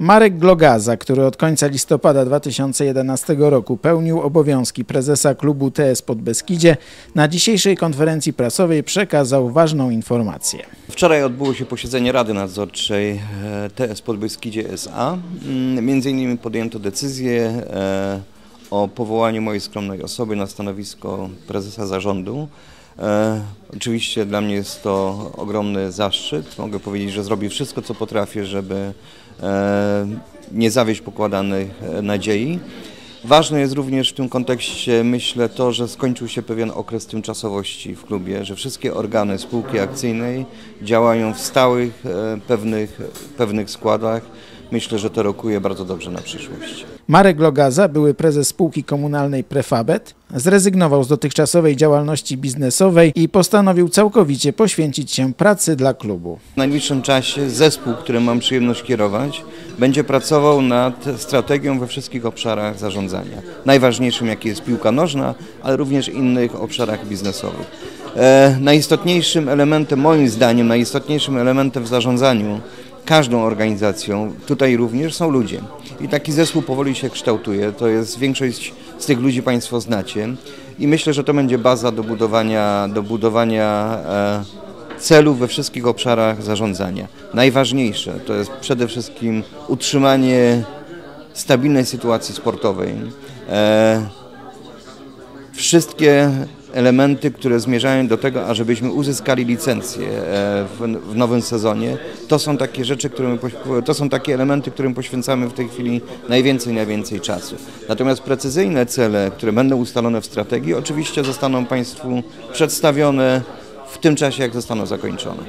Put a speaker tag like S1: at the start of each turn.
S1: Marek Glogaza, który od końca listopada 2011 roku pełnił obowiązki prezesa klubu TS Podbeskidzie, na dzisiejszej konferencji prasowej przekazał ważną informację.
S2: Wczoraj odbyło się posiedzenie Rady Nadzorczej e, TS Podbeskidzie SA. Mm, Między innymi podjęto decyzję e, o powołaniu mojej skromnej osoby na stanowisko prezesa zarządu. E, Oczywiście dla mnie jest to ogromny zaszczyt. Mogę powiedzieć, że zrobię wszystko, co potrafię, żeby nie zawieść pokładanych e, nadziei. Ważne jest również w tym kontekście, myślę, to, że skończył się pewien okres tymczasowości w klubie, że wszystkie organy spółki akcyjnej działają w stałych, e, pewnych, pewnych składach. Myślę, że to rokuje bardzo dobrze na przyszłość.
S1: Marek Glogaza, były prezes spółki komunalnej Prefabet, zrezygnował z dotychczasowej działalności biznesowej i postanowił całkowicie poświęcić się pracy dla klubu.
S2: W najbliższym czasie zespół, który mam przyjemność kierować, będzie pracował nad strategią we wszystkich obszarach zarządzania. Najważniejszym, jaki jest piłka nożna, ale również innych obszarach biznesowych. E, najistotniejszym elementem, moim zdaniem, najistotniejszym elementem w zarządzaniu każdą organizacją, tutaj również są ludzie. I taki zespół powoli się kształtuje. To jest większość z tych ludzi Państwo znacie. I myślę, że to będzie baza do budowania, do budowania e, celów we wszystkich obszarach zarządzania. Najważniejsze to jest przede wszystkim utrzymanie stabilnej sytuacji sportowej. E, wszystkie elementy, które zmierzają do tego, ażebyśmy uzyskali licencję e, w, w nowym sezonie, to są takie rzeczy, którym, to są takie elementy, którym poświęcamy w tej chwili najwięcej, najwięcej czasu. Natomiast precyzyjne cele, które będą ustalone w strategii, oczywiście zostaną Państwu przedstawione w tym czasie, jak zostaną zakończone.